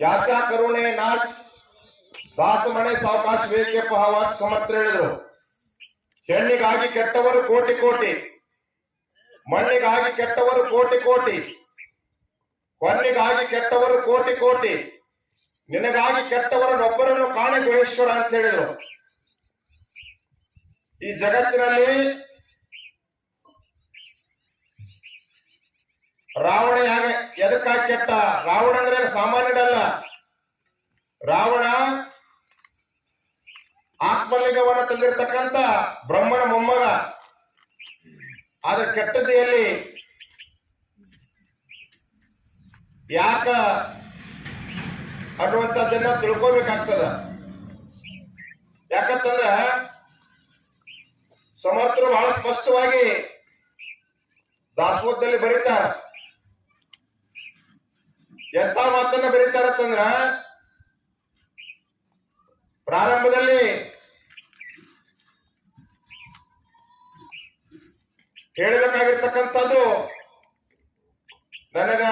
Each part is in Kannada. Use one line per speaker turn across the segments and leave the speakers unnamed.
ಯಾಕ ಕರುಣೆ ನಾಚ್ ದಾಸಮನೆ ಸಾವಕಾಶ ಬೇಕೆ ಪಹವ ಸಮತ್ರ ಹೇಳಿದ್ರು. ಹೆಣ್ಣಿಗಾಗಿ ಕೆಟ್ಟವರು ಕೋಟಿ ಕೋಟಿ, ಮಣ್ಣಿಗಾಗಿ ಕೆಟ್ಟವರು ಕೋಟಿ ಕೋಟಿ, ಕೊನ್ನಿಗಾಗಿ ಕೆಟ್ಟವರು ಕೋಟಿ ಕೋಟಿ, ನಿನಗಾಗಿ ಕೆಟ್ಟವರನ್ನೊಬ್ಬರನ್ನು ಕಾಣೆ ಗುಹೇಶ್ವರ ಅಂತ ಹೇಳಿದರು. ಈ ಜಗತ್ತಿನಲ್ಲಿ ರಾವಣ ಎದಕ್ಕಾಗಿ ಕೆಟ್ಟ? ರಾವಣ ಅಂದ್ರೆ ಸಾಮಾನ್ಯನಲ್ಲ ರಾವಣ ಆತ್ಮಲಿಂಗವನ್ನು ತಂದಿರತಕ್ಕಂತ ಬ್ರಹ್ಮನ ಮೊಮ್ಮಗ. ಆದ ಕೆಟ್ಟದೆಯಲ್ಲಿ ಯಾಕ ಅನ್ನುವಂಥದ್ದನ್ನ ತಿಳ್ಕೋಬೇಕಾಗ್ತದ. ಯಾಕಂತಂದ್ರ ಸಮರ್ಥರು ಬಹಳ ಸ್ಪಷ್ಟವಾಗಿ ದಾಸೋಹದಲ್ಲಿ ಬರೀತಾರ. ಎಂತ ಮಾತನ್ನ ಬರೀತಾರತ್ತಂದ್ರ ಪ್ರಾರಂಭದಲ್ಲಿ ಹೇಳಬೇಕಾಗಿರ್ತಕ್ಕಂಥದ್ದು ನನಗ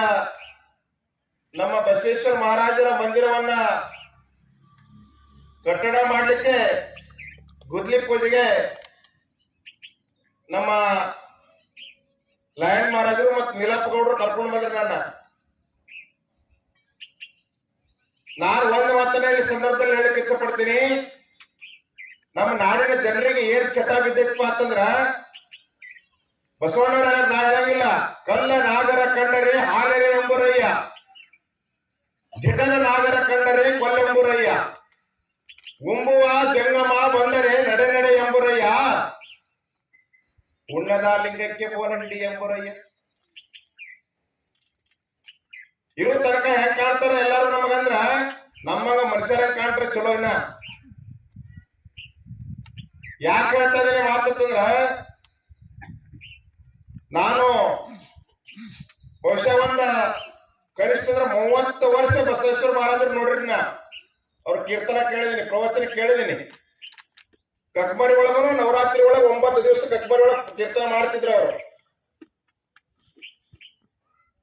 ನಮ್ಮ ಬಸವೇಶ್ವರ ಮಹಾರಾಜರ ಮಂದಿರವನ್ನ ಕಟ್ಟಡ ಮಾಡಲಿಕ್ಕೆ ಗುದ್ಲಿ ಪೂಜೆಗೆ ನಮ್ಮ ಲಯನ್ ಮಹಾರಾಜರು ಮತ್ತು ನೀಲಪ್ಪ ಗೌಡರು ಕರ್ಕೊಂಡು ಬಂದ್ರು ನನ್ನ. ನಾನು ಒಂದು ಮಾತನ್ನ ಈ ಸಂದರ್ಭದಲ್ಲಿ ಹೇಳಕ್ ಇಷ್ಟಪಡ್ತೀನಿ. ನಮ್ಮ ನಾಡಿನ ಜನರಿಗೆ ಏನ್ ಚಟ ಬಿದ್ದೈತಪ್ಪ ಅಂತಂದ್ರ ಬಸವಣ್ಣನ ನಾ ಹೇಳಂಗಿಲ್ಲ ಕಲ್ಲ ನಾಗರ ಕಂಡರೆ ಹಾಗರೆ ಎಂಬುರಯ್ಯ. ಜಿಡದ ನಾಗರ ಕಂಡರೆ ಕೊಲ್ಲೆಂಬುರಯ್ಯ ಉಂಬುವ ಜಂಗಮ ಬಂದರೆ ನಡೆ ನಡೆ ಎಂಬುರಯ್ಯ. ಉಣ್ಣದ ಲಿಂಗಕ್ಕೆ ಬೋನಂಡಿ ಎಂಬುರಯ್ಯ. ಇರೋ ತನಕ ಹೆಂಗ್ ಕಾಣ್ತಾರ ಎಲ್ಲಾರು ನಮಗಂದ್ರ ನಮ್ಮಗ ಮನುಷ್ಯರ ಕಾಣ್ರ ಚಲೋ ಇನ್ನ. ಯಾಕೆ ಹೇಳ್ತಾ ಇದೀನಿ ಮಾತಂದ್ರ ನಾನು ಬಹುಶಃ ಒಂದ ಕನಿಷ್ಠ ಅಂದ್ರೆ ಮೂವತ್ತು ವರ್ಷ ಬಸವೇಶ್ವರ ಮಹಾರಾಜರು ನೋಡ್ರಿ ನಾ ಅವ್ರ ಕೀರ್ತನ ಕೇಳಿದೀನಿ, ಪ್ರವಚನ ಕೇಳಿದೀನಿ. ಕಕ್ಮರಿ ಒಳಗನು ನವರಾತ್ರಿ ಒಳಗ ಒಂಬತ್ತು ದಿವಸ ಕಕ್ಮರಿ ಒಳಗ ಕೀರ್ತನ ಮಾಡ್ತಿದ್ರು ಅವರು.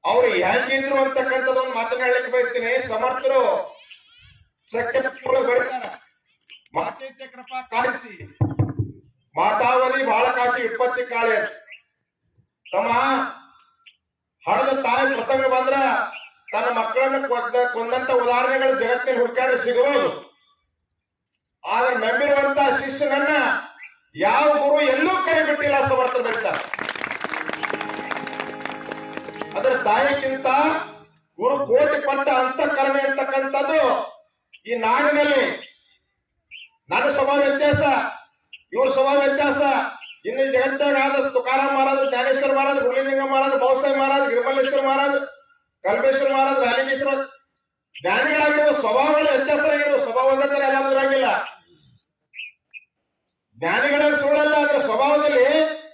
ಅವ್ರು ಹೆಂಗಿದ್ರು ಅಂತಕ್ಕಂಥದ್ದು ಒಂದು ಮಾತನಾಡ್ಲಿಕ್ಕೆ ಬಯಸ್ತೀನಿ. ಸಮರ್ಥರು ಚಕ್ರಪ್ಪ ಕಾಡಿಸಿ ಮಾತಾವಲಿ ಬಹಳ ಕಾಶಿ ವಿಪತ್ತಿ ಕಾಳೆ ತಮ್ಮ ಹಣದ ತಾಯಿ ಪ್ರಸಂಗ ಬಂದ್ರ ತನ್ನ ಮಕ್ಕಳನ್ನ ಕೊಂದ, ಕೊಂದಂತ ಉದಾಹರಣೆಗಳು ಜಗತ್ತಿನ ಹುಡುಕಾದ್ರೆ ಸಿಗಬಹುದು. ಆದ್ರೆ ನಂಬಿರುವಂತ ಶಿಷ್ಯನನ್ನ ಯಾವ ಗುರು ಎಲ್ಲೂ ಕೈ ಬಿಟ್ಟಿಲ್ಲ ಸಮರ್ಥ ಅದರ ತಾಯಿಗಿಂತ ಗುರು ಕೋಟಿ ಪಟ್ಟ ಅಂತಃಕರಣೆ ಇರ್ತಕ್ಕಂಥದ್ದು ಈ ನಾಡಿನಲ್ಲಿ. ನನ್ನ ಸ್ವಭಾವ ವ್ಯತ್ಯಾಸ, ಇವ್ರ ಸ್ವಭಾವ ವ್ಯತ್ಯಾಸ. ಇನ್ನು ಜಗತ್ತಾಗ ಆದ ತುಕಾರಾಮ್ ಮಹಾರಾಜ್, ಜ್ಞಾನೇಶ್ವರ ಮಹಾರಾಜ್ ಗುರುಲಿಂಗ ಮಹಾರಾಜ್ ಬಹುಸಾಹಿ ಮಹಾರಾಜ್ ಗಿರಿಮಲ್ಲೇಶ್ವರ ಮಹಾರಾಜ್ ಕಲ್ಪೇಶ್ವರ ಮಹಾರಾಜ್, ರಾಜಕೀಶ್ವರ ಜ್ಞಾನಿಗಳಾಗಿರುವ ಸ್ವಭಾವಗಳು ವ್ಯತ್ಯಾಸ ಆಗಿರುವ ಸ್ವಭಾವ ಅಂದ್ರೆ ಎಲ್ಲಾದ್ರಾಗಿಲ್ಲ ಜ್ಞಾನಿಗಳ ಸುಳ್ಳಲ್ಲ ಅದರ ಸ್ವಭಾವದಲ್ಲಿ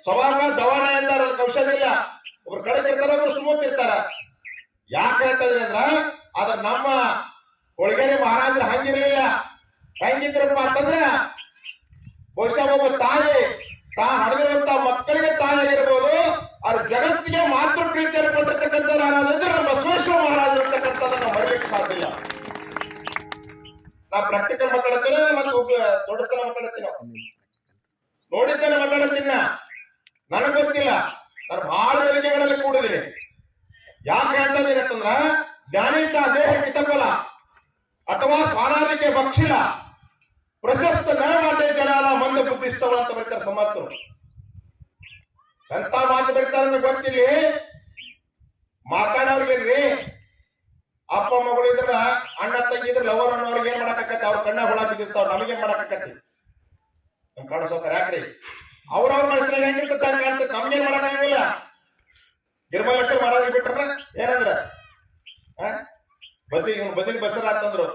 ಸ್ವಭಾವ ದವಾನ ಎಂದಾರ ಕೌಶಲ್ಯ ಒಬ್ರು ಕಡೆ ತೆಗೆದ್ರೆ ಅವ್ರು ಯಾಕೆ ಹೇಳ್ತಾ ಅಂದ್ರ ಅದ್ರ ನಮ್ಮ ಒಳಗಡೆ ಮಹಾರಾಜರು ಹಂಗಿರಲಿಲ್ಲ ಹೆಂಗಿದ್ರಪ್ಪ ಅಂತಂದ್ರ ಬಹುಶಃ ಒಬ್ಬ ತಾಯಿ, ತಾ ಹಡೆದಿರುವಂತ ಮಕ್ಕಳಿಗೆ ತಾಯಿ ಇರ್ಬೋದು ಅವ್ರ ಜಗತ್ತಿಗೆ ಮಾತೃ ಪ್ರೀತಿಯನ್ನು ಕೊಟ್ಟಿರ್ತಕ್ಕಂಥ ಯಾರಾದ್ರೆ ನಮ್ಮ ಬಸವೇಶ್ವರ ಮಹಾರಾಜರು ಇರ್ತಕ್ಕಂಥದ್ದನ್ನ ಮರೆಯಕ್ಕೆ ಸಾಧ್ಯ ಇಲ್ಲ. ನಾ ಪ್ರಾಕ್ಟಿಕಲ್ ಮಾತಾಡ್ತೀನಿ, ಮತ್ತೆ ದೊಡ್ಡತನ ಮಾತಾಡ್ತೀನಿ. ನೋಡಿದ್ದೇನೆ ಮಾತಾಡ್ತೀನಿ ನನಗ್ ಗೊತ್ತಿಲ್ಲ. ನಾನು ಬಹಳ ಗಳಿಗೆಗಳಲ್ಲಿ ಕೂಡಿದ್ದೀನಿ ಯಾಕೆ ಹೇಳ್ತಾ ಅಂತಂದ್ರ ಜ್ಞಾನಿತ ದೇಹ ಕಿತಕಲ ಅಥವಾ ಸ್ವಾನಾದಿಕೆ ಭಕ್ಷಿಲ, ಪ್ರಶಸ್ತ ನಾಟೆ ಜನಾಲ ಮಂದ ಬುದ್ಧಿಸ್ತವ ಅಂತ ಬರ್ತಾರೆ ಸಮಾಜರು ಎಂತ ಮಾತು ಬರ್ತಾರೆ ಅಂದ್ರೆ ಗೊತ್ತಿಲ್ಲ. ಮಾತಾಡೋರ್ಗೇನ್ರಿ ಅಪ್ಪ, ಮಗಳು ಇದ್ರ, ಅಣ್ಣ ತಂಗಿದ್ರೆ ಲವರ್ ಅನ್ನೋರ್ಗೆ ಏನ್ ಮಾಡಕತ್ತೆ ಅವ್ರ ಕಣ್ಣ ಹುಳ ಬಿದ್ದಿರ್ತಾವ ನಮಗೇನ್ ಮಾಡಕ್ಕಾಕತಿ ನಮ್ ಕಾಣಿಸೋತಾರ ಯಾಕ್ರಿ? ಅವ್ರವ್ರ ಮನಸ್ಸಿನಾಗ ಹೆಂಗಿರ್ತದೆ ಹಂಗ ಕಾಣ್ತದೆ ನಮ್ಗೇನ್ ಮಾಡಕ್ಕಾಗಿಲ್ಲ ಗಿರ್ಮಲೇಶ್ವರ ಮಹಾರಾಜ್ ಬಿಟ್ರ ಏನಂದ್ರ? ಇವ್ನು ಬದಿನ ಬಸರ ಅಂತಂದ್ರು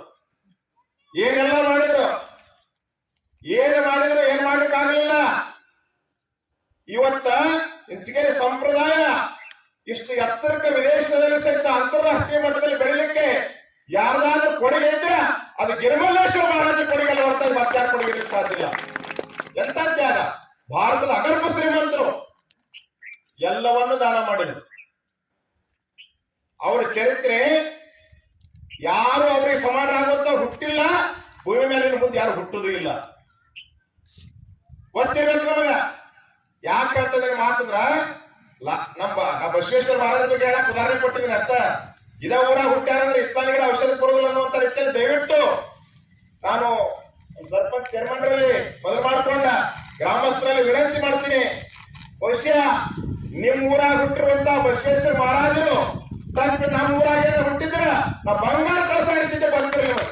ಏನೆಲ್ಲ ಮಾಡಿದ್ರು? ಏನು ಮಾಡಿದ್ರು, ಏನ್ ಮಾಡ್ಲಿಕ್ಕಾಗಲಿಲ್ಲ ಇವತ್ತ ಇಂಚಿಗೆ ಸಂಪ್ರದಾಯ ಇಷ್ಟು ಎತ್ತರಕ್ಕೆ ವಿದೇಶದಲ್ಲಿ ಸಹಿತ ಅಂತಾರಾಷ್ಟ್ರೀಯ ಮಟ್ಟದಲ್ಲಿ ಬೆಳಿಲಿಕ್ಕೆ ಯಾರ್ದಾದ್ರೂ ಕೊಡುಗೆ ಇದ್ರೆ ಅದು ಗಿರಿಮಲ್ಲೇಶ್ವರ ಮಹಾರಾಜ ಕೊಡುಗೆ ಅಂತ ಹೊರತಾಗಿ ಮತ್ತೆ ಕೊಡುಗೆ ಸಾಧ್ಯ ಎಂತ ತ್ಯಾಗ? ಭಾರತದ ಅಗರ್ಭ ಶ್ರೀಮಂತರು ಎಲ್ಲವನ್ನು ದಾನ ಮಾಡಿದರು. ಅವರ ಚರಿತ್ರೆ ಯಾರು ಅವ್ರಿಗೆ ಯಜಮಾನರಾಗುವಂತ ಹುಟ್ಟಿಲ್ಲ, ಭೂಮಿ ಮೇಲೆ ಇನ್ನು ಮುಂದೆ ಯಾರು ಹುಟ್ಟುದು ಇಲ್ಲ. ಗೊತ್ತಿರಬೇಕು ನಮಗ. ಯಾಕೆ ಹೇಳ್ತದೆ ಮಾತಂದ್ರ ನಮ್ಮ ಬಸವೇಶ್ವರ ಮಹಾರಾಜ ಬಗ್ಗೆ ಹೇಳಕ್ ಉದಾಹರಣೆ ಕೊಟ್ಟಿದ್ದೀನಿ ಅಷ್ಟ. ಇದೇ ಊರಾಗ ಹುಟ್ಟ್ಯಾರಂದ್ರೆ ಇತ್ತಾನಿಗೆ ಔಷಧ ಕೊಡುದಿಲ್ಲ ಅನ್ನುವಂತ ರೀತಿಯಲ್ಲಿ ದಯವಿಟ್ಟು ನಾನು ಸರ್ಪಂಚ್ ಚೇರ್ಮನ್ರಲ್ಲಿ ಮೊದಲು ಮಾಡ್ಕೊಂಡ ಗ್ರಾಮಸ್ಥರಲ್ಲಿ ವಿನಂತಿ ಮಾಡ್ತೀನಿ. ಬಹುಶಃ ನಿಮ್ ಊರಾಗ ಹುಟ್ಟಿರುವಂತ ಬಸವೇಶ್ವರ ಮಹಾರಾಜರು ತಪ್ಪು ನಮ್ಮ ಊರಾಗ ಹುಟ್ಟಿದ್ರ ನಾ ಬಂಗಾರ ಕಳಸ ಇರ್ತಿದ್ದೆ ಬರ್ತೀರಿ ನೀವು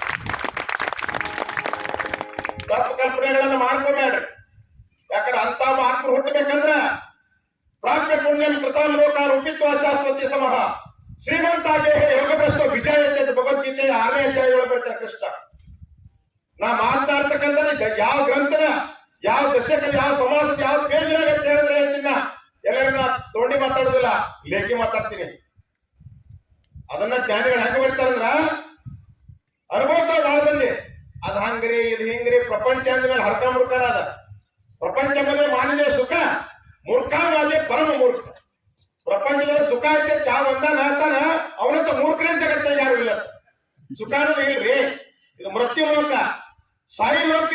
ತಪ್ಪು ಕಲ್ಪನೆಗಳನ್ನ ಮಾಡ್ಕೊಬೇಡ್ರಿ. ಯಾಕಂದ್ರೆ ಅಂತ ಮಹಾತ್ಮರು ಹುಟ್ಟಬೇಕಂದ್ರ ಪ್ರಾಪ್ಯ ಪುಣ್ಯಂ ಕೃತಾಂ ಲೋಕ, ರೂಪಿತ್ವ, ಶಾಶ್ವತಿ ಸಮಹ. ಶ್ರೀಮಂತಾಗೆ ಯೋಗಭ್ರಷ್ಟ ವಿಜಯ ಅಂತ ಭಗವದ್ಗೀತೆಯ ಆರನೇ ಅಧ್ಯಾಯ ಬರ್ತಾರೆ ಕೃಷ್ಣ. ನಾ ಮಾತನಾಡ್ತಕ್ಕಂಥ ಯಾವ ಗ್ರಂಥದ ಯಾವ ದಶಕದ ಯಾವ ಸಮಾಜದ ಯಾವ ಪೇಜ್ನಾಗ ಅಂತ ಹೇಳಿದ್ರೆ ಹೇಳ್ತೀನ ಎಲ್ಲರನ್ನ ತೋಂಡಿ ಮಾತಾಡೋದಿಲ್ಲ, ಲೇಖಿ ಮಾತಾಡ್ತೀನಿ. ಅದನ್ನ ಜ್ಞಾನಿಗಳು ಹೆಂಗ ಬರ್ತಾರಂದ್ರ ಅನುಭವಿಸ್ತಾರ ಭಾಳ ಮಂದಿ ಅದ್ ಹಂಗ್ರಿ, ಇದು ಹಿಂಗ್ರಿ, ಪ್ರಪಂಚ ಅಂದ್ಮೇಲೆ ಹರ್ಕ ಮುರ್ಕಾರ ಅದ. ಪ್ರಪಂಚ ಮೇಲೆ ಮಾಡಿದೆ ಸುಖ? ಮೂರ್ಖಾವಾದಿ ಪರಮ ಮೂರ್ಖ. ಪ್ರಪಂಚದಲ್ಲಿ ಸುಖ ಐತೆ ಯಾವ ಅಂತಾನ ಹೇಳ್ತಾನ ಅವನಂತ ಮೂರ್ಖನೇ ಜಗತ್ತಿನ ಯಾರು ಇಲ್ಲ. ಸುಖ ಅನ್ನೋದು ಇಲ್ರಿ. ಇದು ಮೃತ್ಯು ಲೋಕ. ಸಾಯಿ ಲೋಕ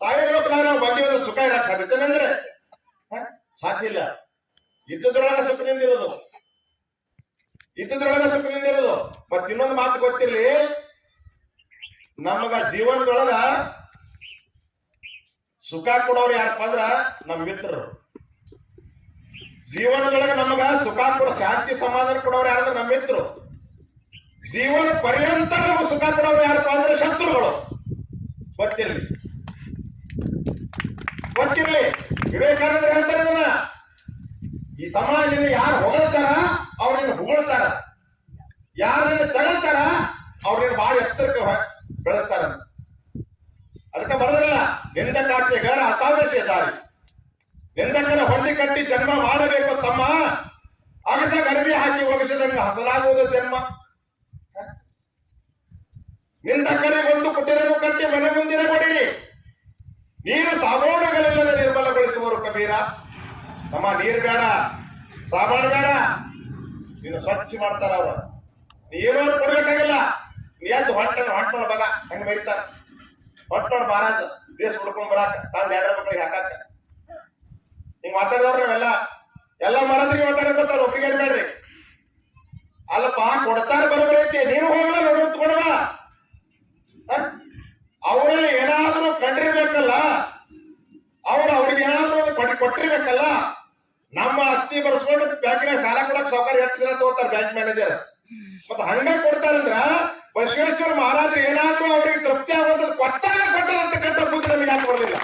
ಬಂದಿರೋದು ಸುಖ ಇರ ಸಾಧ್ಯತೆನಂದ್ರೆ ಇಲ್ಲ ಇದ್ದದ್ರೊಳಗ ಸುಖದಿಂದ ಇರೋದು ಇದ್ದದ್ರೊಳಗ ಸುಖದಿಂದ ಇರೋದು ಮತ್ ಇನ್ನೊಂದು ಮಾತು ಗೊತ್ತಿರ್ಲಿ? ನಮಗ ಜೀವನದೊಳಗ ಸುಖ ಕೊಡೋರು ಯಾರಪ್ಪ ಅಂದ್ರ ನಮ್ಮ ಮಿತ್ರರು. ಜೀವನದೊಳಗ ನಮಗ ಸುಖ ಕೊಡೋ, ಶಾಂತಿ ಸಮಾಧಾನ ಕೊಡೋರು ಯಾರಂದ್ರೆ ನಮ್ಮ ಮಿತ್ರರು. ಜೀವನ ಪರ್ಯಂತ ನಮಗೆ ಸುಖ ಕೊಡೋರು ಯಾರಪ್ಪ ಅಂದ್ರೆ ಶತ್ರುಗಳು. ಗೊತ್ತಿರ್ಲಿ? ಗೊತ್ತಿರ್ಲಿ. ವಿವೇಕಾನಂದ ಹೇಳ್ತಾರೆ ಇದನ್ನ ಈ ಸಮಾಜನ ಯಾರು ಹೊಗಳ್ತಾರ ಅವ್ರನ್ನ ಹೊಗಳ್ತಾರ. ಯಾರನ್ನ ತಗೊಳ್ತಾರ ಅವ್ರನ್ನ ಬಹಳ ಎತ್ತರಕ್ಕೆ ಬೆಳೆಸ್ತಾರ. ಅದಕ್ಕೆ ಬರೋದಿಲ್ಲ ಗರ ಅಸಾಧ್ಯತೆ ದಾರಿ. ನಿಂದಕನ ಹೊಂದಿ ಕಟ್ಟಿ ಜನ್ಮ ಮಾಡಬೇಕು ತಮ್ಮ. ಅಗಸ ಗರ್ಭಿ ಹಾಕಿ ಒಗಸದಂಗ ಹಸರಾಗುವುದು ಜನ್ಮ. ನಿಂದಕನಿಗೆ ಒಂದು ಕುಟಿರನ್ನು ಕಟ್ಟಿ ಮನೆ ಮುಂದಿನ ಕೊಡಿರಿ ನೀರು ಸಾಬೋಣಗಳಿಲ್ಲದೆ ನಿರ್ಮಲಗೊಳಿಸುವರು ಕಬೀರ. ನಮ್ಮ ನೀರು ಬೇಡ, ಸಾಮಾನು ಬೇಡ. ನೀನು ಸ್ವಚ್ಛ ಮಾಡ್ತಾರ ಅವ್ರ. ನೀರು ಕೊಡ್ಬೇಕಾಗಿಲ್ಲ. ನೀ ಎದ್ದು ಹೊಟ್ಟೆ ಹೊಟ್ಟೋಣ ಬಗ ಹಂಗ ಬೈತಾರ. ಹೊಟ್ಟೋಣ ಮಹಾರಾಜ, ದೇಶ ಹುಡ್ಕೊಂಡ್ ಬರಾಕ. ತಾನು ಎರಡು ಮಕ್ಕಳಿಗೆ ಹಾಕಾಕ. ಹಿಂಗ್ ಮಾತಾಡಿದವ್ರ ಎಲ್ಲ ಎಲ್ಲ ಮಹಾರಾಜರಿಗೆ ಮಾತಾಡ್ಕೊತಾರ ಒಪ್ಪಿಗೆ ಬೇಡ್ರಿ ಅಲ್ಲಪ್ಪ ಕೊಡ್ತಾರ ಬರೋಬರಿ ಐತಿ ನೀನು ಹೋಗಲ್ಲ ನೋಡಿ ಕೊಡವ ಅವರಲ್ಲಿ ಏನಾದ್ರೂ ಕಂಡಿರ್ಬೇಕಲ್ಲ ಅವ್ರು ಅವ್ರಿಗೆ ಏನಾದ್ರೂ ಒಂದು ಕೊಟ್ಟು ಕೊಟ್ಟಿರ್ಬೇಕಲ್ಲ ನಮ್ಮ ಆಸ್ತಿ ಬರ್ಸ್ಕೊಂಡು ಬ್ಯಾಂಕಿನಾಗ ಸಾಲ ಎಷ್ಟು ದಿನ ತಗೋತಾರ ಬ್ಯಾಂಕ್ ಮ್ಯಾನೇಜರ್ ಮತ್ತ ಹಂಗ ಕೊಡ್ತಾರಂದ್ರ ಬಸವೇಶ್ವರ ಮಹಾರಾಜರು ಏನಾದ್ರೂ ಅವ್ರಿಗೆ ತೃಪ್ತಿ ಆಗೋದ್ರ ಕೊಟ್ಟಾಗ ಕೊಟ್ಟರಂತಕ್ಕಂಥ ಬುದ್ಧಿ ನಮಗೆ ಯಾಕೆ ಬರೋದಿಲ್ಲ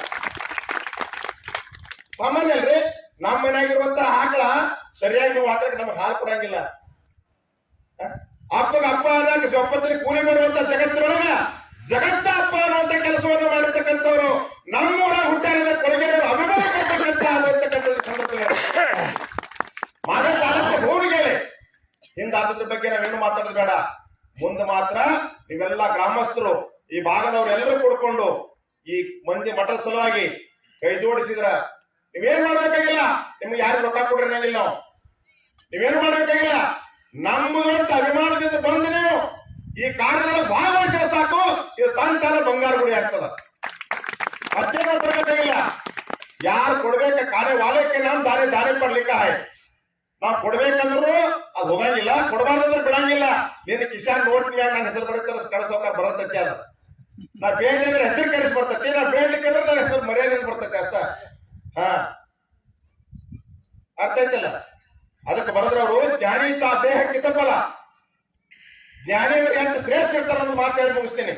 ಸಾಮಾನ್ಯ ಅಲ್ರಿ ನಮ್ಮ ಮನೆಯಾಗಿರುವಂತ ಆಕಳ ಸರಿಯಾಗಿ ಹಾಕಕ್ಕೆ ನಮಗೆ ಹಾಲು ಕೊಡಂಗಿಲ್ಲ? ಅಪ್ಪಗ ಅಪ್ಪ ಆದಾಗ ಜಪ್ಪತ್ರಿ ಕೂಲಿ ಬರುವಂತ ಜಗತ್ತಿನೊಳಗ ಜಗತ್ತ ಅಪ್ಪ ಅನ್ನುವಂತ ಕೆಲಸವನ್ನು ಮಾಡಿರ್ತಕ್ಕಂಥವ್ರು ನಮ್ಮೂರ ಹುಟ್ಟಾರದ ಕೊಳಗೆರವರು ಅಭಿಮಾನ ಕೊಡ್ತಕ್ಕಂಥ ಆಗಿರ್ತಕ್ಕಂಥ ಹಿಂದಾದದ್ರ ಬಗ್ಗೆ ನಾವೇನು ಮಾತಾಡೋದು ಬೇಡ. ಮುಂದೆ ಮಾತ್ರ ನೀವೆಲ್ಲ ಗ್ರಾಮಸ್ಥರು, ಈ ಭಾಗದವರೆಲ್ಲರೂ ಕೂಡ್ಕೊಂಡು ಈ ಮಂದಿ ಮಠದ ಸಲುವಾಗಿ ಕೈ ಜೋಡಿಸಿದ್ರ ನೀವೇನ್ ಮಾಡ್ಬೇಕಾಗಿಲ್ಲ? ನಿಮ್ಗೆ ಯಾರು ರೊಕ್ಕ ಕೊಡ್ರಿ ಅನ್ನಂಗಿಲ್ಲ ನಾವು. ನೀವೇನು ಮಾಡ್ಬೇಕಾಗಿಲ್ಲ? ನಮ್ಮದಂತ ಅಭಿಮಾನದಿಂದ ಬಂದು ನೀವು ಈ ಕಾರ್ಯದಲ್ಲಿ ಭಾಗವಹಿಸಿದ್ರೆ ಸಾಕು. ಇದು ತನ್ನ ತಾನ ಬಂಗಾರ ಗುಡಿ ಆಗ್ತದ. ಅಷ್ಟೇ ಮಾಡ್ಬೇಕಾಗಿಲ್ಲ ಯಾರು ಕೊಡ್ಬೇಕ? ಕಾರ್ಯ ವಾಲಕ್ಕೆ ನಾವು ದಾರಿ ದಾರಿ ಪಡ್ಲಿಕ್ಕೆ ಆಯ್ತು. ನಾವು ಕೊಡ್ಬೇಕಂದ್ರು ಹೋಗಂಗಿಲ್ಲ ಕೊಡಬಾರ್ದಂದ್ರೆ ಬಿಡಂಗಿಲ್ಲ. ನಿನ್ನ ಕಿಶಾನ್ ಮ್ಯಾಗ ನನ್ನ ಹೆಸರು ಬರುತ್ತೆ ಕಳಿಸೋಕ ಬರತೈತಿ ಅದು. ನಾ ಬೇಡಿದ್ರೆ ಹೆಸರು ಕಳಿಸ್ ಬರ್ತೈತಿ ನಾ ಬೇಡ್ಲಿಕ್ಕೆ ಅಂದ್ರೆ ನನ್ನ ಹೆಸರು ಮರ್ಯಾದೆ ಬರ್ತೈತಿ ಅಷ್ಟ. ಹಾ. ಅರ್ಥ ಆಯ್ತಲ್ಲ? ಅದಕ್ಕೆ ಬರೆದ್ರೆ ಅವರು ಜ್ಞಾನಿ ತಾ ದೇಹಕ್ಕೆ ತಪ್ಪಲ್ಲ ಜ್ಞಾನಿ ಎಷ್ಟು ಶ್ರೇಷ್ಠ ಇರ್ತಾರ ಅನ್ನೋದು ಮಾತು ಹೇಳಿ ಮುಗಿಸ್ತೀನಿ.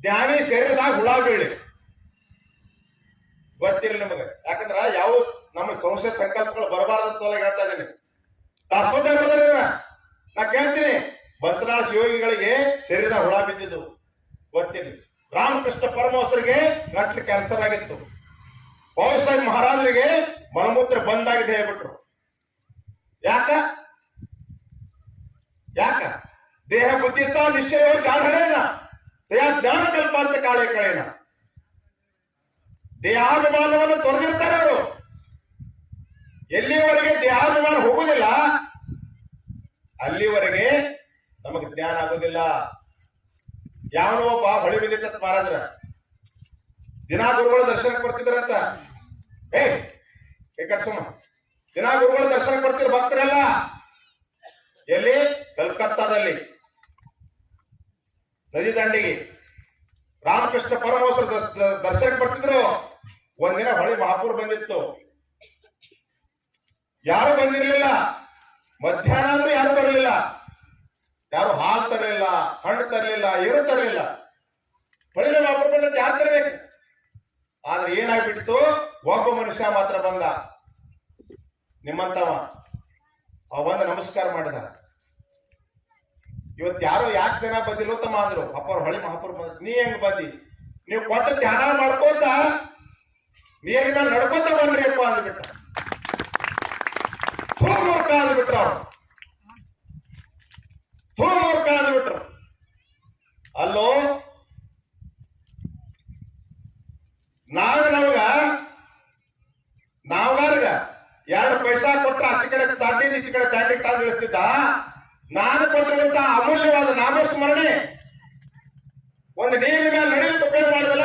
ಜ್ಞಾನಿ ಶರೀರದಾಗ ಹುಳ ಬೀಳಿ. ಗೊತ್ತಿರಲಿ ನಿಮಗೆ. ಯಾಕಂದ್ರ ಯಾವ ನಮ್ಮ ಸಂಶಯ ಸಂಕಲ್ಪಗಳು ಬರಬಾರ್ದು ಅಂತ ಹೇಳ್ತಾ ಇದ್ದೀನಿ. ನಾ ಕೇಳ್ತೀನಿ. ಬಸವರಾಜ ಯೋಗಿಗಳಿಗೆ ಶರೀರ ಹುಳ ಬಿದ್ದಿದ್ದು. ಗೊತ್ತಿಲ್ಲ. ರಾಮಕೃಷ್ಣ ಪರಮಹಂಸರಿಗೆ ಗಟ್ಲಿ ಕ್ಯಾನ್ಸರ್ ಆಗಿತ್ತು. ಬಾಬಾಸಾಹೇಬ್ ಮಹಾರಾಜರಿಗೆ ಮಲಮೂತ್ರ ಬಂದಾಗಿದೆ ಹೇಳ್ಬಿಟ್ರು. ಯಾಕ? ಯಾಕ? ದೇಹ ಬುದ್ಧಿತ ನಿಶ್ಚಯ ಕಾರಣ ದೇಹ ಜ್ಞಾನ ಕಲ್ಪ ಅಂತ ಕಾಳೆ ಕಳೆಯ ದೇಹಾಭಿಮಾನವನ್ನು ತೊರೆದಿರ್ತಾರೆ ಅವರು. ಎಲ್ಲಿವರೆಗೆ ದೇಹಾಭಿಮಾನ ಹೋಗುದಿಲ್ಲ ಅಲ್ಲಿವರೆಗೆ ನಮಗೆ ಜ್ಞಾನ ಆಗೋದಿಲ್ಲ. ಯಾವನೋ ಒಬ್ಬ ಹೊಳೆ ಬಿದ್ದಿತ್ತ ಮಹಾರಾಜರ. ದಿನಾ ಗುರುಗಳು ದರ್ಶನಕ್ಕೆ ಬರ್ತಿದ್ರಂತ ಏ ಸುಮ್ಮ ದಿನಾ ಗುರುಗಳು ದರ್ಶನಕ್ಕೆ ಬರ್ತಿದ್ರು ಭಕ್ತರೆಲ್ಲ ಎಲ್ಲಿ? ಕಲ್ಕತ್ತಾದಲ್ಲಿ. ನದಿ ದಂಡಿಗೆ. ರಾಮಕೃಷ್ಣ ಪರಮಹಂಸರು ದರ್ಶ- ದರ್ಶನಕ್ಕೆ ಬರ್ತಿದ್ರು. ಒಂದಿನ ಹೊಳೆ ಮಹಾಪುರ್ ಬಂದಿತ್ತು. ಯಾರು ಬಂದಿರಲಿಲ್ಲ? ಮಧ್ಯಾಹ್ನ ಅಂದ್ರೆ ಯಾರು ತರಲಿಲ್ಲ? ಯಾರು ಹಾಲು ತರಲಿಲ್ಲ, ಹಣ್ಣು ತರಲಿಲ್ಲ, ಏನು ತರಲಿಲ್ಲ. ಪಡೆದ ವಾಪಸ್ ಬಂದಂತೆ ಯಾರು ತರಬೇಕು? ಆದ್ರೆ ಏನಾಗ್ಬಿಡ್ತು? ಒಬ್ಬ ಮನುಷ್ಯ ಮಾತ್ರ ಬಂದ. ನಿಮ್ಮಂತವ. ಅವ ನಮಸ್ಕಾರ ಮಾಡಿದ. ಇವತ್ತು ಯಾರು ಯಾಕೆ ಜನ ಬಂದಿಲ್ಲ ಉತ್ತಮ ಅಂದ್ರು ಅಪ್ಪರ ಹೊಳಿ ಮಹಾಪುರ ನೀ ಹೆಂಗ್ ಬಂದಿ? ನೀವು ಕೊಟ್ಟ ಧ್ಯಾನ ಮಾಡ್ಕೋತ ನೀರಿನ ನಡ್ಕೋತ ಬಂದ್ರಿ ಅಪ್ಪ ಅಂದ್ಬಿಟ್ಟ. ಅಂದ್ಬಿಟ್ರು ಅವ್ರು ಕಾಲ ಬಿಟ್ರ? ಅಲ್ಲೋ? ಎರಡು ಪೈಸಾ ಕೊಟ್ಟ ಕಡೆ ನಾನು ಅಮೂಲ್ಯವಾದ ಒಂದು ನೀರಿನ ಮೇಲೆ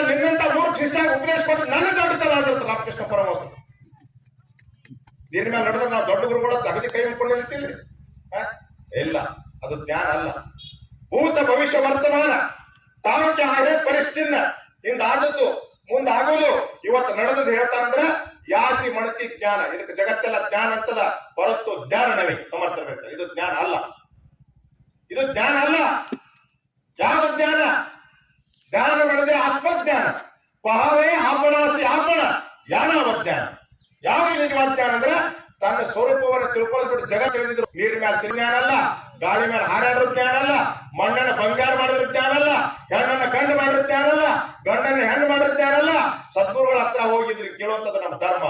ನಿನ್ನಂತ ಮೂರು ಶಿಷ್ಯ ಕೊಟ್ಟು ನನ್ನ ದೊಡ್ಡ ರಾಮಕೃಷ್ಣ ಪರಮಹಂಸ ನೀರಿನ ಮೇಲೆ ನಡೆದ್ರೆ ನಾವು ದೊಡ್ಡ ಗುರುಗಳ ತಗದಿ ಕೈ ಮುಟ್ಕೊಂಡು ನಿಲ್ತೀವಿ ಇಲ್ಲ, ಅದು ಜ್ಞಾನ ಅಲ್ಲ. ಭೂತ ಭವಿಷ್ಯ ವರ್ತಮಾನ ತಾನು ಹಾಗೆ ಪರಿಸ್ಥಿತಿಯಿಂದ ಹಿಂದ ಆದದ್ದು, ಮುಂದೆ ಆಗೋದು ಇವತ್ತು ನಡೆದದ್ದು ಹೇಳ್ತಾ ಅಂದ್ರೆ ಯಾಸಿ ಮಣತಿ ಜ್ಞಾನ. ಇದಕ್ಕೆ ಜಗತ್ತೆಲ್ಲ ಜ್ಞಾನ ಅಂತದ ಹೊರತು ಜ್ಞಾನ ನಮಗೆ ಸಮರ್ಥ ಇದು ಜ್ಞಾನ ಅಲ್ಲ. ಇದು ಜ್ಞಾನ ಅಲ್ಲ. ಯಾವ ಜ್ಞಾನ? ಜ್ಞಾನ ನಡೆದೇ ಆತ್ಮಜ್ಞಾನ. ಪಹಾವೇ ಆಪಣಾಸಿ ಆಪಣ. ಯಾನ ಜ್ಞಾನ? ಯಾವ ನಿಜವಾದ ಜ್ಞಾನ ತನ್ನ ಸ್ವರೂಪವನ್ನು ತಿಳ್ಕೊಳ್ಳೋದು ಜಗತ್ ತಿಳಿದಿದ್ರು. ನೀರ್ ಮೇಲೆ ತಿನ್ನಲ್ಲ ಗಾಳಿ ಮೇಲೆ ಹಾರಾಡೋ ಜ್ಞಾನ ಮಣ್ಣನ್ನ ಬಂಗಾರ ಮಾಡಿರುತ್ತೆ ಜ್ಞಾನ ಹೆಣ್ಣನ್ನ ಗಂಡು ಮಾಡಿರುತ್ತೆ ಜ್ಞಾನ ಅಲ್ಲ ಗಂಡನ್ನ ಹೆಣ್ಣು ಮಾಡಿರೋ ಜ್ಞಾನ ಸದ್ಗುರುಗಳ ಹತ್ರ ಹೋಗಿದ್ರಿ ಕೇಳುವಂತದ್ದು ನಮ್ಮ ಧರ್ಮ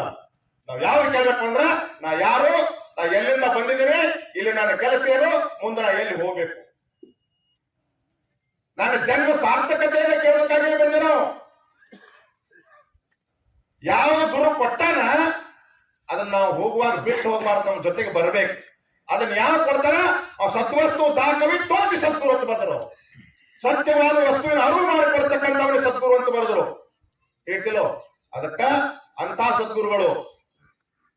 ನಾವ್ ಯಾವ ಕೇಳಬೇಕು ಅಂದ್ರ, ನಾ ಯಾರು, ನಾ ಎಲ್ಲಿಂದ ಬಂದಿದ್ದೀನಿ, ಇಲ್ಲಿ ನನ್ನ ಕೆಲಸ ಏನು, ಮುಂದೆ ನಾ ಎಲ್ಲಿ ಹೋಗ್ಬೇಕು? ನನ್ನ ಜನ್ಮ ಸಾರ್ಥಕತೆಯನ್ನು ಕೇಳಬೇಕಾಗಿ ಬಂದೆ ನಾವು ಯಾವ ಗುರು ಕೊಟ್ಟಾನ ಅದನ್ನ ನಾವು ಹೋಗುವಾಗ ಬಿಟ್ಟು ಹೋಗ್ಬಾರ್ದು ನಮ್ಮ ಜೊತೆಗೆ ಬರಬೇಕು. ಅದನ್ನ ಯಾರು ಕೊಡ್ತಾರ? ಆ ಸತ್ವಸ್ತು ದಾಖವಿ ತೋರಿಸಿ ಸದ್ಗುರು ಅಂತ ಬಂದರು. ಸತ್ಯವಾದ ವಸ್ತುವಿನ ಅರಿವು ಮಾಡಿಕೊಡ್ತಕ್ಕಂಥವ್ರಿಗೆ ಸದ್ಗುರು ಅಂತ ಬರೆದರು. ಹೇಳ್ತಿಲ್ಲ? ಅದಕ್ಕ ಅಂತ ಸದ್ಗುರುಗಳು.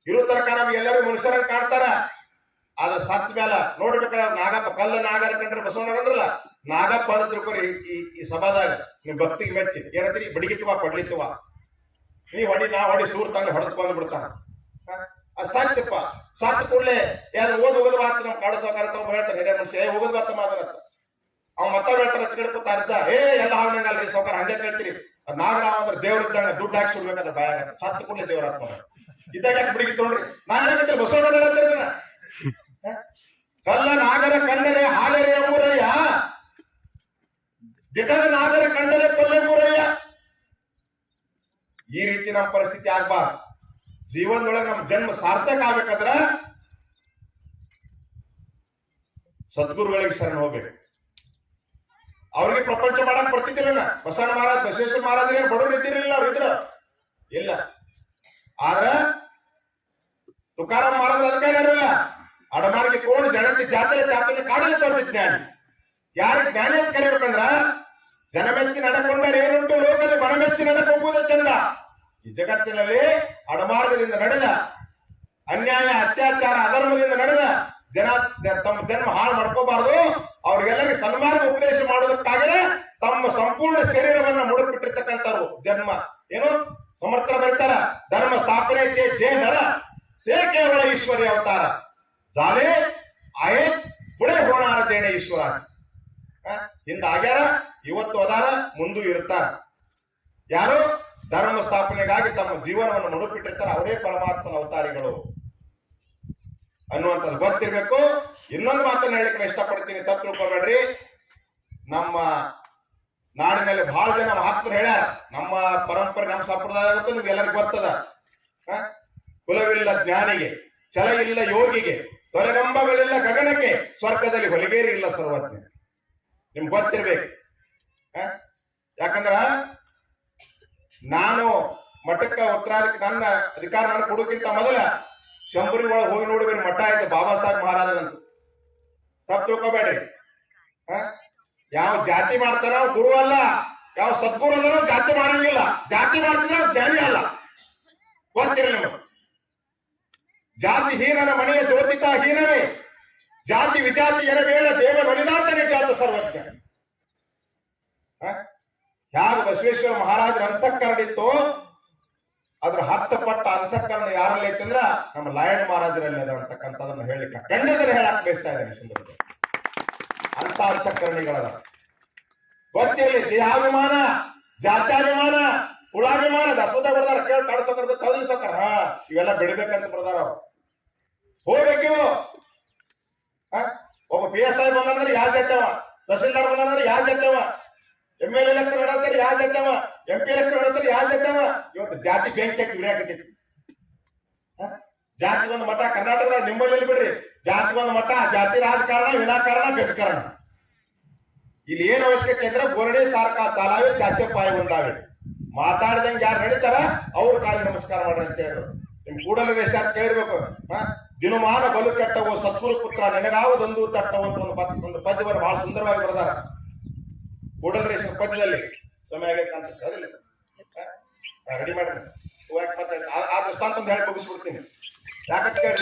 ಇರೋ ತನಕ ನಮ್ಗೆ ಎಲ್ಲರೂ ಮನುಷ್ಯರಂಗ್ ಕಾಣ್ತಾರ. ಅದ ಸತ್ ಮೇಲೆ ನೋಡ್ಬೇಕಾರ ನಾಗಪ್ಪ ಕಲ್ಲ ನಾಗರ ಕಂಡ್ರೆ ಬಸವಣ್ಣ ಅಂದ್ರಲ್ಲ, ನಾಗಪ್ಪ ಅಂತ ಈ- ಈ ಸಭಾದಾಗ ನಿಮ್ ಭಕ್ತಿಗೆ ಮೆಚ್ಚಿ ಏನಂತೀರಿ? ಬಡಿಗಿತ್ವ ಕೊಡ್ಲಿತ್ವ ನೀ ಹೊಡಿ, ನಾ ಹೊಡಿ, ಸೂರ್ ತಂಗ ಹೊಡೆದು ಬಂದು ಬಿಡ್ತಾನ ಸಾಕ್ತಪ್ಪ. ಸಾಕ್ ಕೂಡಲೇ ಯಾರು ಓದ್ ಹೋಗೋದು ಮಾತ್ರ ನಮ್ ಕಾಡಿಸೋಕಾರ ಹೇಳ್ತಾರೆ ಹಿರಿಯ ಮನುಷ್ಯ, ಏ ಹೋಗೋದು ಮಾತ್ರ ಮಾತಾಡತ್ತ ಅವ್ ಮತ್ತ ಹೇಳ್ತಾರ ಚಿಗಡ್ಕೊತ ಅರ್ಧ ಏ, ಎಲ್ಲ ಹಾವನಂಗಲ್ರಿ ಸೌಕರ್ ಹಂಗೆ ಕೇಳ್ತೀರಿ. ನಾಗರಾಮ ಅಂದ್ರೆ ದೇವ್ರ ಇದ್ದಾಗ ದುಡ್ಡು ಹಾಕಿ ಸುಡ್ಬೇಕಂತ ಬಾಯಾಗ ಸತ್ ಕೂಡಲೇ ದೇವ್ರ ಆತ್ಮ ಇದ್ದಾಗ ಯಾಕೆ ಬಿಡಿಗೆ ತೊಗೊಂಡ್ರಿ ನಾನು ಹೇಳ್ತೀನಿ ಬಸವಣ್ಣ ಹೇಳ್ತಿರ್ತೀನಿ ಕಲ್ಲ ನಾಗರ ಕಂಡರೆ ಹಾಲೆರೆ ಎಂಬುದಯ್ಯ ದಿಟದ ನಾಗರ ಕಂಡರೆ ಮೂರಯ್ಯ ಈ ರೀತಿ ನಮ್ಮ ಪರಿಸ್ಥಿತಿ ಆಗ್ಬಾರ್ದು. ಜೀವನದೊಳಗೆ ನಮ್ಮ ಜನ್ಮ ಸಾರ್ಥಕ ಆಗ್ಬೇಕಾದ್ರ ಸದ್ಗುರುಗಳಿಗೆ ಶರಣ ಹೋಗ್ಬೇಕು. ಅವ್ರಿಗೆ ಪ್ರಪಂಚ ಮಾಡಕ್ ಬರ್ತಿದ್ದಿಲ್ಲ ಬಸವಣ್ಣ ಮಹಾರಾಜ್ ಬಸವೇಶ್ವರ ಮಹಾರಾಜರಿಗೆ ಬಡವರು ಇದ್ದಿರಲಿಲ್ಲ ಅವ್ರಿದ್ರು ಇಲ್ಲ. ಆದ್ರ ತುಕಾರಾಮ್ ಮಾಡಿದ್ರೆ ಅದಕ್ಕೆ ಇರಲಿಲ್ಲ ಅಡಮಾರಿಗೆ ಕೋಣ ಜನತೆ ಜಾತ್ರೆ ಜಾತ್ರೆ ಕಾಡಲು ತೋರಿಸಿದ ಜ್ಞಾನಿ. ಯಾರು ಜ್ಞಾನಿ ಅಂತ ಕರಿಬೇಕಂದ್ರ ಜನಮೆಚ್ಚಿ ನಡಕೊಂಡರೆ ಏನುಂಟು? ಲೋಕದ ಮನಮೆಚ್ಚಿ ನಡಕೊಂಬುದು ಚಂದ. ಈ ಜಗತ್ತಿನಲ್ಲಿ ಅಡಮಾರ್ಗದಿಂದ ನಡೆದ, ಅನ್ಯಾಯ, ಅತ್ಯಾಚಾರ, ಅಧರ್ಮದಿಂದ ನಡೆದ ಜನ, ತಮ್ಮ ಜನ್ಮ ಹಾಳು ಮಾಡ್ಕೋಬಾರದು. ಅವ್ರಿಗೆಲ್ಲರಿಗೆ ಸನ್ಮಾನ ಉಪದೇಶ ಮಾಡೋದಕ್ಕಾಗಲೇ ತಮ್ಮ ಸಂಪೂರ್ಣ ಶರೀರವನ್ನ ಮುಡುಪಿಟ್ಟಿರ್ತಕ್ಕಂಥವ್ರು ಜನ್ಮ. ಏನು? ಸಮರ್ಥ ಬರ್ತಾರ ಧರ್ಮ ಸ್ಥಾಪನೆ ಜೇ ನರ, ತೇ ಕೇವಲ ಈಶ್ವರಿ ಅವತಾರ. ಜಾಲೆ, ಆಯೇ ಪುಡೆ ಹೋಣಾರ ಜೇಣ ಈಶ್ವರ. ಹಿಂದ ಆಗ್ಯಾರ? ಇವತ್ತು ಅದಾರ, ಮುಂದೂ ಇರ್ತಾರ. ಯಾರು? ಧರ್ಮ ಸ್ಥಾಪನೆಗಾಗಿ ತಮ್ಮ ಜೀವನವನ್ನು ಮುಡುಪಿಟ್ಟಿರ್ತಾರೆ ಅವರೇ ಪರಮಾತ್ಮನ ಅವತಾರಿಗಳು ಅನ್ನುವಂಥದ್ದು ಗೊತ್ತಿರ್ಬೇಕು. ಇನ್ನೊಂದು ಮಾತನ್ನ ಹೇಳಿಕ್ಕೆ ಇಷ್ಟಪಡ್ತೀನಿ. ತಪ್ಪು ತಿಳ್ಕೊಬೇಡ್ರಿ ನಮ್ಮ ನಾಡಿನಲ್ಲಿ ಬಹಳ ಜನ ಮಹಾತ್ಮರು ಹೇಳ ನಮ್ಮ ಪರಂಪರೆ, ನಮ್ಮ ಸಂಪ್ರದಾಯ ಅಂತ ನಿಮ್ಗೆ ಎಲ್ಲರಿಗೂ ಗೊತ್ತದ? ಕುಲವಿಲ್ಲ ಜ್ಞಾನಿಗೆ ಛಲ ಇಲ್ಲ ಯೋಗಿಗೆ ತೊರೆಗಂಬಗಳಿಲ್ಲ ಗಗನಕ್ಕೆ, ಸ್ವರ್ಗದಲ್ಲಿ ಹೊಲಿಗೇರಿ ಇಲ್ಲ ಸರ್ವಜ್ಞ. ನಿಮ್ಗೆ ಗೊತ್ತಿರ್ಬೇಕು? ಯಾಕಂದ್ರ, ನಾನು ಮಠಕ್ಕ ಉತ್ತರಾಧಿಕ ನನ್ನ ಅಧಿಕಾರ ನಾನು ಕೊಡೋಕ್ಕಿಂತ ಮೊದಲ ಶಂಭುರಿ ಒಳಗೆ ಹೋಗಿ ನೋಡಿದ್ರೆ ಮಠ ಆಯ್ತು. ಬಾಬಾ ಸಾಹೇಬ್ ಮಹಾರಾಜರಂತ ತಪ್ಪು ತಿಳ್ಕೊಬೇಡ್ರಿ? ಯಾವ ಜಾತಿ ಮಾಡ್ತಾರ ಗುರು ಅಲ್ಲ, ಯಾವ ಸದ್ಗುರು ಅದನೋ ಜಾತಿ ಮಾಡಂಗಿಲ್ಲ. ಜಾತಿ ಮಾಡ್ತಿದ್ರೆ ಅವ ಜ್ಞಾನಿ ಅಲ್ಲ. ಗೊತ್ತಿರಲಿ ನೀವು ಜಾತಿ ಹೀನನ ಮನೆಯ ಜ್ಯೋತಿತ ಹೀನವೇ. ಜಾತಿ ವಿಜಾತಿ ಎನಬೇಳ ದೇವ ನುಡಿದಾತನೇ ಜಾತ ಸರ್ವಜ್ಞ ಯಾರು ಬಸವೇಶ್ವರ ಮಹಾರಾಜರ ಅಂತಃಕರಣ ಇತ್ತು ಅದ್ರ ಹತ್ತು ಪಟ್ಟ ಅಂತಃಕರಣ ಯಾರಲ್ಲಿ ಐತಂದ್ರ ನಮ್ಮ ಲಾಯಣ್ ಮಹಾರಾಜರಲ್ಲಿ ಅದ ಅಂತಕ್ಕಂಥದನ್ನ ಹೇಳಿಕ ಖಂಡದಲ್ಲಿ ಹೇಳಕ್ ಬಯಸ್ತಾ ಸಂದರ್ಭದಲ್ಲಿ ಅಂತ ಅಂತಃಕರಣಿಗಳದ. ಗೊತ್ತಿರಲಿ ದೇಹಾಭಿಮಾನ, ಜಾತ್ಯಾಭಿಮಾನ ಕುಳಾಭಿಮಾನ ದಸ್ಮತ ಬರ್ದಾರ ಕೇಳಿ ಕಾಡಿಸೋದ್ರ ಕದಲಿಸೋತಾರ ಹಾ, ಇವೆಲ್ಲ ಬಿಡ್ಬೇಕಂತ ಬರ್ದಾರ ಅವ್ರು. ಹೋಗ್ಬೇಕು? ಒಬ್ಬ ಪಿ ಎಸ್ ಐ ಬಂದಂದ್ರೆ ಯಾವ ಜತ್ತವ ತಹಸೀಲ್ದಾರ್ ಬಂದಂದ್ರೆ ಯಾವ ಜತ್ತವ ಎಂ ಎಲ್ ಎಲೆಕ್ಷನ್ ನಡತ್ತಾರೆ ಯಾವ ಜತ್ತವ ಎಂ ಪಿ ಎಲೆಕ್ಷನ್ ನಡತ್ತಾರೆ ಯಾವ ಜತ್ತವ ಇವತ್ತು ಜಾತಿ ಬೆಂಚ್ ಹಾಕಿ ಜಾತಿ ಒಂದು ಮಠ ಕರ್ನಾಟಕದಾಗ ನಿಮ್ಮಲ್ಲಿ ಬಿಡ್ರಿ? ಜಾತಿ ಒಂದು ಮಠ ಜಾತಿ ರಾಜಕಾರಣ, ವಿನಾಕಾರಣ ಗಜಕಾರಣ ಇಲ್ಲಿ ಏನು ಅವಶ್ಯಕತೆ ಅಂದ್ರೆ ಗೋರಡೆ ಸಾರ್ಕ ಸಾಲಾವೆ ಚಾಚೆ ಪಾಯ ಮಾತಾಡಿದಂಗೆ ಯಾರು ನಡೀತಾರ? ಅವ್ರ ಕಾಲಿ ನಮಸ್ಕಾರ ಮಾಡ್ರಿ ಅಂತ ಹೇಳಿದ್ರು ನಿಮ್ ಕೂಡಲೇ ದೇಶ ಅಂತ ಕೇಳ್ಬೇಕು. ಹಾ? ದಿನಮಾನ ಬಲು ಕೆಟ್ಟವು ಸತ್ಪುರು ಪುತ್ರ, ನನಗಾವು ತಟ್ಟವು ಅಂತ ಒಂದು ಪದ್ಯವನ್ನು ಬಹಳ ಸುಂದರವಾಗಿ ಬರೆದಾರ. ಕೂಡಲರೇಶ್ವರ ಪದ್ಯದಲ್ಲಿ ಸಮಯ ಆಗೈತೆ ಅಂತ ಅದಿಲ್ಲ ರೆಡಿ ಮಾಡ್ತೀನಿ. ಆ- ದೃಷ್ಟಾಂತ ಹೇಳಿ ಮುಗಿಸ್ಬಿಡ್ತೀನಿ. ಯಾಕಂತ